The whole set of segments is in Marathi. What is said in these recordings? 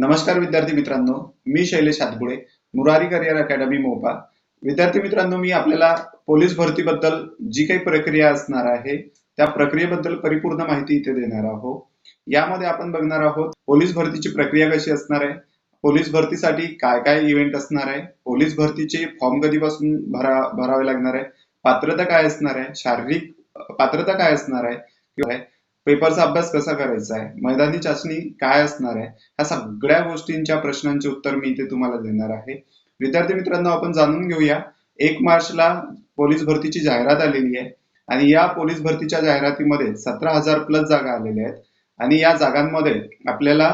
नमस्कार विद्यार्थी मित्रांनो मी शैलेश हातपुळे मुरारी करिअर अकॅडमी मोपा विद्यार्थी मित्रांनो मी आपल्याला पोलीस भरतीबद्दल जी काही प्रक्रिया असणार आहे त्या प्रक्रियेबद्दल परिपूर्ण माहिती इथे देणार आहोत. यामध्ये आपण बघणार आहोत पोलीस भरतीची प्रक्रिया कशी असणार आहे पोलीस भरतीसाठी काय काय इव्हेंट असणार आहे पोलीस भरतीचे फॉर्म कधीपासून भरा भरावे लागणार आहे पात्रता काय असणार आहे शारीरिक पात्रता काय असणार आहे किंवा पेपरचा अभ्यास कसा करायचा आहे? मैदानी चाचणी काय असणार आहे? ह्या सगळ्या गोष्टींच्या प्रश्नांचे उत्तर मी इथे तुम्हाला देणार आहे. विद्यार्थी मित्रांनो आपण जाणून घेऊया. एक मार्चला पोलीस भरतीची जाहिरात आलेली आहे आणि या पोलीस भरतीच्या जाहिरातीमध्ये सतरा हजार प्लस जागा आलेल्या आहेत. आणि या जागांमध्ये आपल्याला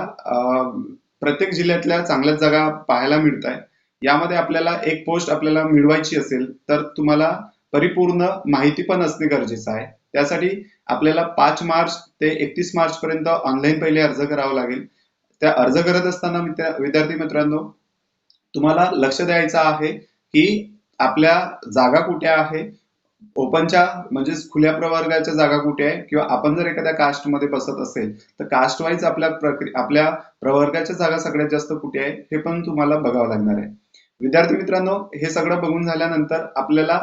प्रत्येक जिल्ह्यातल्या चांगल्याच जागा पाहायला मिळत आहे यामध्ये आपल्याला एक पोस्ट आपल्याला मिळवायची असेल तर तुम्हाला परिपूर्ण माहिती पण असणे गरजेचं आहे. त्यासाठी आपल्याला पाच मार्च ते एकतीस मार्च पर्यंत ऑनलाईन पहिले अर्ज करावा लागेल. त्या अर्ज करत असताना विद्यार्थी मित्रांनो तुम्हाला लक्ष द्यायचं आहे की आपल्या जागा कुठे आहे? ओपनच्या म्हणजे खुल्या प्रवर्गाच्या जागा कुठे आहे? किंवा आपण जर एखाद्या कास्टमध्ये बसत असेल तर कास्ट वाईज आपल्या प्रक्रिया आपल्या प्रवर्गाच्या जागा सगळ्यात जास्त कुठे आहे? हे पण तुम्हाला बघावं लागणार आहे. विद्यार्थी मित्रांनो हे सगळं बघून झाल्यानंतर आपल्याला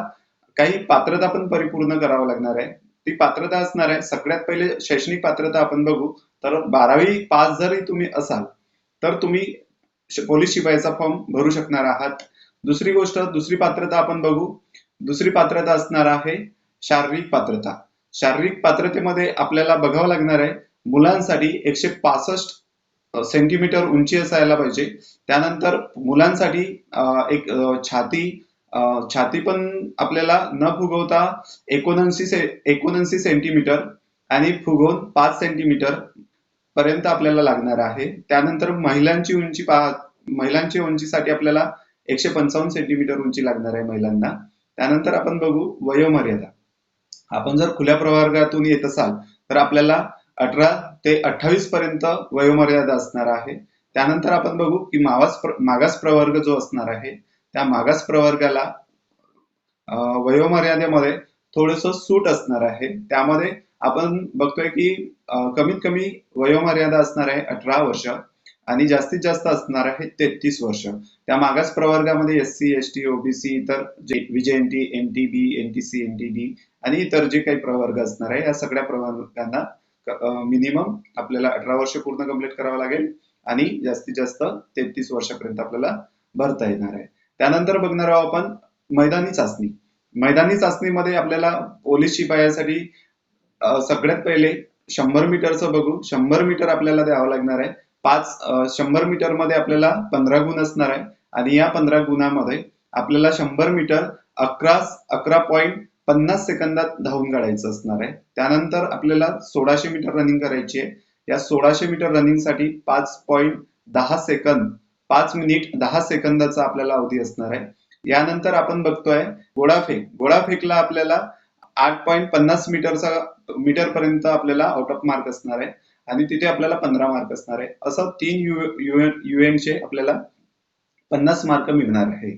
काही पात्रता पण परिपूर्ण करावं लागणार आहे. ती पात्रता असणार आहे. सगळ्यात पहिले शैक्षणिक पात्रता आपण बघू. तर बारावी पास जरी तुम्ही असाल तर तुम्ही पोलीस शिपायाचा फॉर्म भरू शकणार आहात. दुसरी गोष्ट दुसरी पात्रता आपण बघू. दुसरी पात्रता असणार आहे शारीरिक पात्रता. शारीरिक पात्रतेमध्ये आपल्याला बघावं लागणार आहे मुलांसाठी एकशे पासष्ट सेंटीमीटर उंची असायला पाहिजे. त्यानंतर मुलांसाठी एक छाती छाती पण आपल्याला न फुगवता एकोणऐंशी से एकोणऐंशी सेंटीमीटर आणि फुगवून पाच सेंटीमीटर पर्यंत आपल्याला लागणार आहे. त्यानंतर महिलांची उंची पा महिलांची उंचीसाठी आपल्याला एकशे पंचावन्न सेंटीमीटर उंची लागणार आहे महिलांना. त्यानंतर आपण बघू वयोमर्यादा. आपण जर खुल्या प्रवर्गातून येत असाल तर आपल्याला अठरा ते अठ्ठावीस पर्यंत वयोमर्यादा असणार आहे. त्यानंतर आपण बघू की मागास प्र- मागास प्रवर्ग जो असणार आहे त्या मागास प्रवर्गाला वयोमर्यादेमध्ये थोडस सूट असणार आहे. त्यामध्ये आपण बघतोय की कमीत कमी वयोमर्यादा असणार आहे अठरा वर्ष आणि जास्तीत जास्त असणार आहे तेहतीस वर्ष. त्या मागास प्रवर्गामध्ये S C S T OBC इतर जे VJNT N T B N T C N T D आणि इतर जे काही प्रवर्ग असणार आहे या सगळ्या प्रवर्गांना मिनिमम आपल्याला अठरा वर्ष पूर्ण कंप्लीट करावं लागेल आणि जास्तीत जास्त तेहतीस वर्षापर्यंत आपल्याला भरता येणार आहे. त्यानंतर बघणार आहोत आपण मैदानी चाचणी. मैदानी चाचणीमध्ये आपल्याला पोलीस शिपायासाठी सगळ्यात पहिले शंभर मीटरचं बघू. शंभर मीटर आपल्याला द्यावं लागणार आहे. पाच शंभर मीटरमध्ये आपल्याला पंधरा गुण असणार आहे. आणि या पंधरा गुणामध्ये आपल्याला शंभर मीटर अकरा अकरा पॉईंट पन्नास सेकंदात धावून काढायचं असणार आहे. त्यानंतर आपल्याला सोळाशे मीटर रनिंग करायची आहे. या सोळाशे मीटर रनिंगसाठी पाच पॉईंट दहा सेकंद पाच मिनिट दहा सेकंदाचा आपल्याला अवधी असणार आहे. यानंतर आपण बघतोय गोळाफेक गोळाफेकला आपल्याला आठ पॉईंट पन्नास मीटरचा मीटर पर्यंत आपल्याला आउट ऑफ मार्क असणार आहे. आणि तिथे आपल्याला पंधरा मार्क असणार आहे. असं तीन युएन चे आपल्याला पन्नास मार्क मिळणार आहे.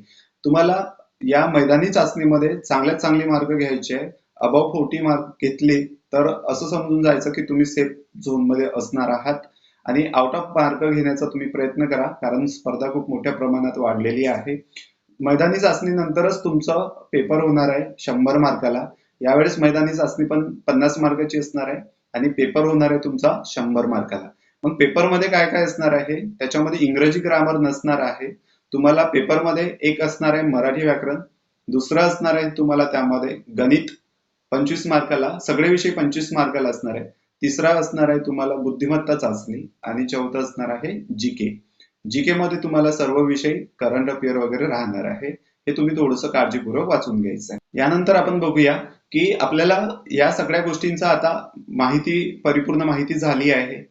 तुम्हाला या मैदानी चाचणीमध्ये चांगल्यात चांगले मार्क घ्यायचे अबाव फोर्टी मार्क घेतले तर असं समजून जायचं की तुम्ही सेफ झोनमध्ये असणार आहात. आणि आउट ऑफ मार्क घेण्याचा तुम्ही प्रयत्न करा कारण स्पर्धा खूप मोठ्या प्रमाणात वाढलेली आहे. मैदानी चाचणीनंतरच तुमचा पेपर होणार आहे शंभर मार्काला. यावेळेस मैदानी चाचणी पण पन्नास मार्काची असणार आहे आणि पेपर होणार आहे तुमचा शंभर मार्काला. मग पेपरमध्ये काय काय असणार आहे? त्याच्यामध्ये इंग्रजी ग्रामर नसणार आहे. तुम्हाला पेपरमध्ये एक असणार आहे मराठी व्याकरण दुसरं असणार आहे तुम्हाला त्यामध्ये गणित पंचवीस मार्काला सगळे विषय पंचवीस मार्काला असणार आहे. तिसरा असणार आहे तुम्हाला बुद्धिमत्ता चाचणी आणि चौथा असणार आहे जीके. जीके मध्ये तुम्हाला सर्व विषय करंट अफेअर वगैरे राहणार आहे. हे तुम्ही थोडंसं काळजीपूर्वक वाचून घ्यायचं आहे. यानंतर आपण बघूया की आपल्याला या सगळ्या गोष्टींचा आता माहिती परिपूर्ण माहिती झाली आहे.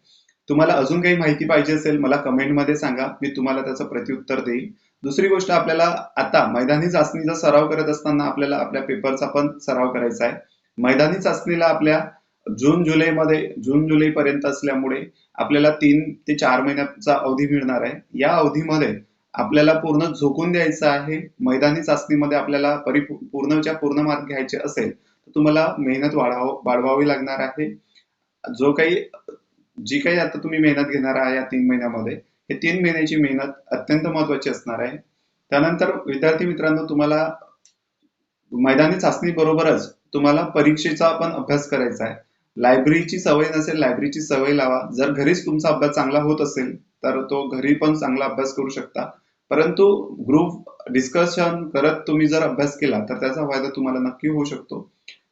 तुम्हाला अजून काही माहिती पाहिजे असेल मला कमेंटमध्ये सांगा. मी तुम्हाला त्याचं प्रत्युत्तर देईल. दुसरी गोष्ट आपल्याला आता मैदानी चाचणीचा सराव करत असताना आपल्याला आपल्या पेपरचा पण सराव करायचा आहे. मैदानी चाचणीला आपल्या जून जुलैमध्ये जून जुलै पर्यंत असल्यामुळे आपल्याला तीन ते चार महिन्याचा अवधी मिळणार आहे. या अवधीमध्ये आपल्याला पूर्ण झोकून द्यायचं आहे मैदानी चाचणीमध्ये आपल्याला परिपू पूर्णच्या पूर्ण मार्क घ्यायचे असेल तर तुम्हाला मेहनत वाढाव वाढवावी लागणार आहे. जो काही जी काही आता तुम्ही मेहनत घेणार आहात या तीन महिन्यामध्ये हे तीन महिन्याची मेहनत अत्यंत महत्वाची असणार आहे. त्यानंतर विद्यार्थी मित्रांनो तुम्हाला मैदानी चाचणी बरोबरच तुम्हाला परीक्षेचा पण अभ्यास करायचा आहे. लायब्ररीची सवय नसेल लायब्ररीची सवय लावा. जर घरीच तुमचा अभ्यास चांगला होत असेल तर तो घरी पण चांगला अभ्यास करू शकता. परंतु ग्रुप डिस्कशन करत तुम्ही जर अभ्यास केला तर त्याचा फायदा तुम्हाला नक्की होऊ शकतो.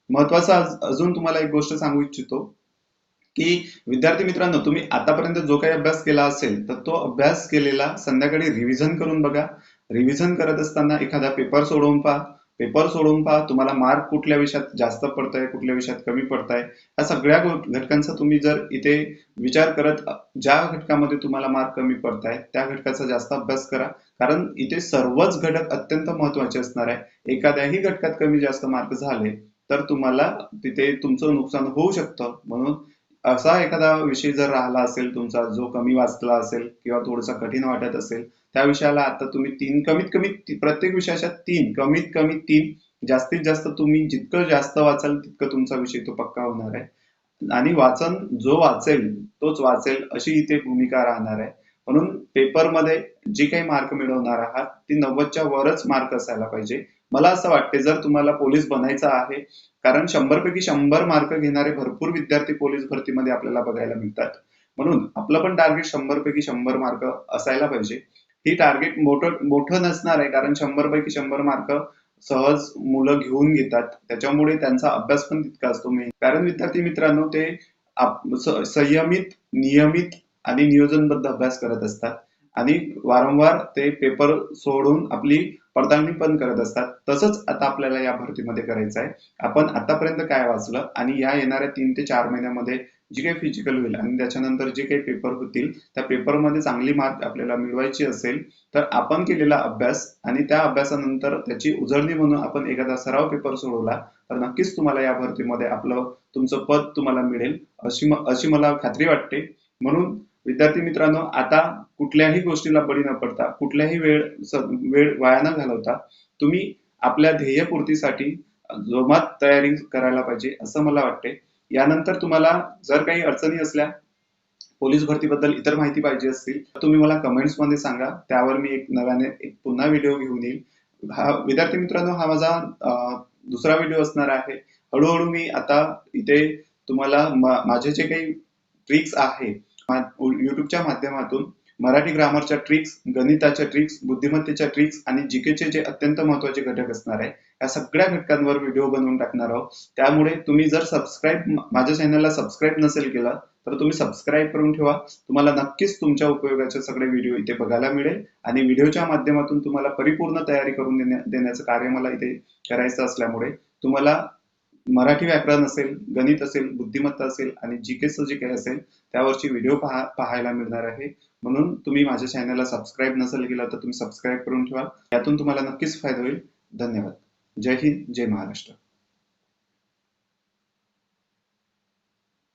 महत्त्वाचा अजून तुम्हाला एक गोष्ट सांगू इच्छितो की विद्यार्थी मित्रांनो तुम्ही आतापर्यंत जो काही अभ्यास केला असेल तर तो अभ्यास केलेला संध्याकाळी रिव्हिजन करून बघा. रिव्हिजन करत असताना एखादा पेपर सोडवून पहा. पेपर सोडून पहा तुम्हाला मार्क कुठल्या विषयात जास्त पडताय कुठल्या विषयात कमी पडताय या सगळ्या घटकांचा तुम्ही जर इथे विचार करत ज्या घटकामध्ये तुम्हाला मार्क कमी पडताय त्या घटकाचा जास्त अभ्यास करा. कारण इथे सर्वच घटक अत्यंत महत्त्वाचे असणार आहे. एखाद्याही घटकात कमी जास्त मार्क झाले तर तुम्हाला तिथे तुमचं नुकसान होऊ शकतं. म्हणून असा एखादा विषय जर राहिला असेल तुमचा जो कमी वाचला असेल किंवा थोडासा कठीण वाटत असेल त्या विषयाला आता तुम्ही तीन कमीत कमी प्रत्येक विषयाच्या तीन कमीत कमी तीन जास्तीत जास्त तुम्ही जितकं जास्त वाचाल तितकं तुमचा विषय तो पक्का होणार आहे. आणि वाचन जो वाचेल तोच वाचेल अशी इथे भूमिका राहणार आहे. म्हणून पेपरमध्ये जे काही मार्क मिळवणार आहात ती नव्वदच्या वरच मार्क असायला पाहिजे. मला असं वाटते जर तुम्हाला पोलीस बनायचं आहे कारण शंभर पैकी शंभर मार्क घेणारे भरपूर विद्यार्थी पोलीस भरतीमध्ये आपल्याला बघायला मिळतात. म्हणून आपलं पण टार्गेट शंभर पैकी शंभर मार्क असायला पाहिजे. ही टार्गेट मोठं मोठं नसणार आहे कारण शंभर पैकी शंभर मार्क सहज मुलं घेऊन घेतात. त्याच्यामुळे त्यांचा अभ्यास पण तितका असतो मेन कारण विद्यार्थी मित्रांनो ते संयमित नियमित आणि नियोजनबद्ध अभ्यास करत असतात. आणि वारंवार ते पेपर सोडून आपली पडताळणी पण करत असतात. तसंच आता आपल्याला या भरतीमध्ये करायचं आहे. आपण आतापर्यंत काय वाचलं आणि या येणाऱ्या तीन ते चार महिन्यामध्ये जी काही फिजिकल होईल आणि त्याच्यानंतर जे काही पेपर होतील त्या पेपरमध्ये चांगली मार्क आपल्याला मिळवायची असेल तर आपण केलेला अभ्यास आणि त्या अभ्यासानंतर त्याची उजळणी म्हणून आपण एखादा सराव पेपर सोडवला तर नक्कीच तुम्हाला या भरतीमध्ये आपलं तुमचं पद तुम्हाला मिळेल अशी अशी मला खात्री वाटते. म्हणून विद्यार्थी मित्रांनो आता कुठल्याही गोष्टीला बळी न पडता कुठल्याही वेळ वेळ वाया न घालवता तुम्ही आपल्या ध्येयपूर्तीसाठी जोमात तयारी करायला पाहिजे असं मला वाटते. यानंतर तुम्हाला जर काही अडचणी असल्या पोलीस भरतीबद्दल इतर माहिती पाहिजे असतील तर तुम्ही मला कमेंट्समध्ये सांगा. त्यावर मी एक नव्याने एक पुन्हा व्हिडिओ घेऊन येईल. हा विद्यार्थी मित्रांनो हा माझा दुसरा व्हिडिओ असणार आहे. हळूहळू मी आता इथे तुम्हाला माझे जे काही ट्रिक्स आहे युट्यूबच्या माध्यमातून मराठी ग्रामरच्या ट्रिक्स गणिताच्या ट्रिक्स बुद्धिमत्तेच्या ट्रिक्स आणि जीकेचे जे अत्यंत महत्त्वाचे घटक असणार आहे या सगळ्या घटकांवर व्हिडिओ बनवून टाकणार आहोत. त्यामुळे तुम्ही जर सबस्क्राईब माझ्या चॅनलला सबस्क्राईब नसेल केलं तर तुम्ही सबस्क्राईब करून ठेवा. तुम्हाला नक्कीच तुमच्या उपयोगाचे सगळे व्हिडिओ इथे बघायला मिळेल आणि व्हिडिओच्या माध्यमातून तुम्हाला परिपूर्ण तयारी करून देण्या- देण्याचं कार्य मला इथे करायचं असल्यामुळे तुम्हाला मराठी व्याकरण असेल गणित असेल बुद्धिमत्ता असेल आणि जी जीकेचं जे काही असेल त्यावरची व्हिडिओ पाहा पाहायला मिळणार आहे. म्हणून तुम्ही माझ्या चॅनलला सबस्क्राईब नसेल केलं तर तुम्ही सबस्क्राईब करून ठेवा. यातून तुम्हाला नक्कीच फायदा होईल. धन्यवाद. जय हिंद जय महाराष्ट्र.